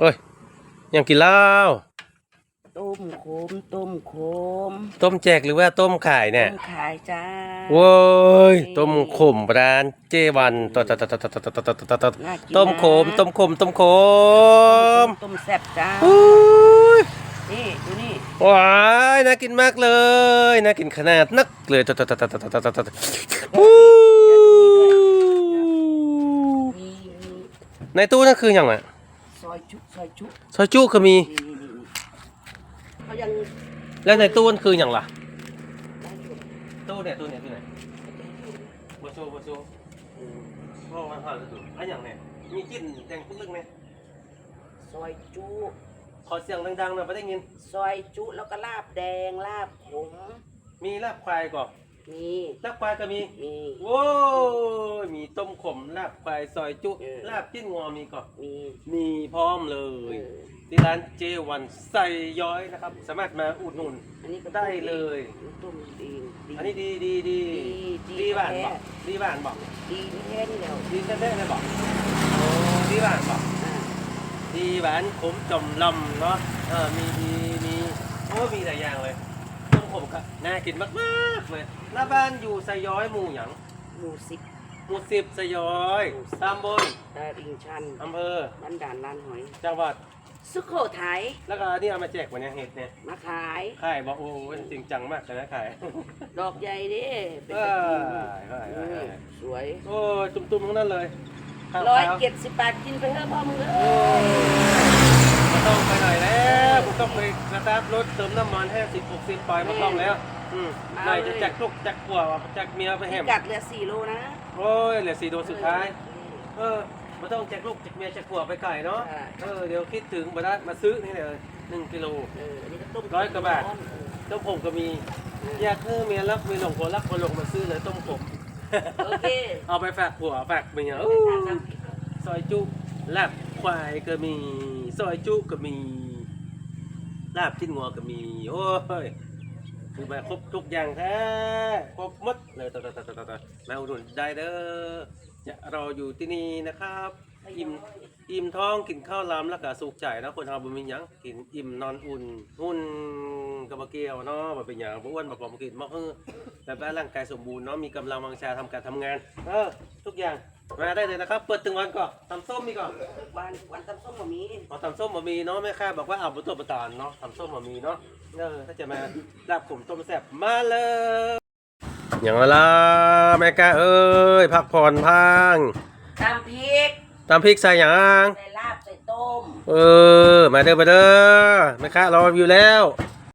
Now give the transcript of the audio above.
เอ้ยยังกินเหล้าต้มโคมต้มโคมต้มแจกหรือว่าต้มขายเนี่ยต้มขายจ้าโว้ยต้มขมร้านเจวันตตตตตตตตตตน่ากินนะต้มขมต้มขมต้มขมต้มแซ่บจ้าอุ้ยนี่ดูนี่ว้ายน่ากินมากเลยน่ากินขนาดนักเลยตตตตตตตตตอู้มีมีในตู้นั่นคืออย่างไร ซอยจุซอยจุซอยจุก็มีนี่นี่นี่เขายังแล้วในตู้นั่นคืออย่างล่ะ ได้อยู่ตู้เนี่ยตู้เนี่ยตู้ไหนบโซบโซโอ้มาหาดูอันอย่างเนี่ยมีกลิ่นแดงปุ๊กลึกไหมซอยจุขอเสียงดังๆหน่อยไม่ได้ยิน ซอยจุแล้วก็ลาบแดงลาบขมมีลาบควายก่อน มีลาบควายก็มี มี โว้ยมีต้มขมลาบควายซอยจุเออ ลาบจิ้นงอมีก่อนมี มีพร้อมเลเอยอที่ร้านเจวันใส่ย้อยนะครับ สามารถมาอุดหนุน อันนี้ก็ได้เลย ต้มเองดี อันนี้ดีดีดีดีดีบ้านแท้บอกดีบ้านบอกดีที่แท้นี่แล้วดีแท้ๆเลยบอกโอ้ดีบ้านบอกอ่าดีหวานขมจมลำเนาะเออมีมีมีโอ้มีหลายอย่างเลย ต้มขมก็น่ากินมากๆเลยหน้าบ้านอยู่ไซย้อยหมู่หยังหมูสิบ หมู่สิบไซย้อยตำบลตาลิงชันอำเภอบ้านด่านลานหอย จังหวัดสุโขทัยแล้วก็อันนี่เอามาแจกวันนี้เห็ดเนี่ยมาขาย ขายบอกโอ้ยจริงจังมากเลยนะขายดอกใหญ่ดิเป็นเอ้ตะยกินเอ้ยอืเอ้ยมเอ้ยสวยโอ้ยจุ่มๆทั้งนั้นเลยขาวๆร้อยเจ็ดสิบบาทกินไปเถอะพ่อมึงเอ้โอ้ยไมาต้องไปหน่อยแล้วผม ต้องไปสตาร์ทรถเติมน้ำมันให้สิบหกสิบปล่อยมาต้องแล้วอืมไหนจะจักลูกจักกัวจักเมียไปแหพิมกัดเหลือสี่โลนะโอ้ยเหลือสี่โดนสุดท้าย เออมาต้องจักลูกจักเมียจักกัวไปไก่เนาะใช่เออเดี๋ยวคิดถึงมาได้มาซื้อนี่เลยหนึ่งกิโลเอออันนี้ก็ต้มร้อยกว่าบาทเออต้มผมก็มีอยากให้เมียรักเมียหลงคนรักคนหลงมาซื้อเลยต้มผมโอเคเอาไปฝากผัวฝากเมียอู้ซอยจุลาบควายก็มีซอยจุก็มี ลาบชิ้นงัวก็มี โอ้ยคือมาครบทุกอย่างแท้ครบหมดเลยต่อต่อต่อต่อต่อมาอุดหนุนได้เด้อจะรออยู่ที่นี่นะครับอิ่มอิ่มท้องกินข้าวล้ำแล้วก็สุขใจนะคนเราบ่มีหยังกินอิ่มนอนอุ่นหุ่น กระบะเกียวเนาะบ่เป็นหยังบ่อ้วนบ่ผอมกินบ่ฮือแบบว่าร่างกายสมบูรณ์เนาะมีกำลังวังชาทำการทำงาน เออ ทุกอย่างมาได้เลยนะครับ เปิดถึงวันก่อนตำส้มมีก่อนวันวันตำส้มบะหมี่อ๋อตำส้มมามีเนาะแม่ค้าบอกว่าเอาบุตรประตานเนาะตำส้มมามีเนาะเออถ้าจะมาลาบผมต้มแซ่บมาเลยอย่างไรล่ะแม่กาเอ้ยพักผ่อนพังตำพริกตำพริกใส่หยังใส่ลาบใส่ต้ม เออ มาเด้อมาเด้อแม่ค้ารออยู่แล้ว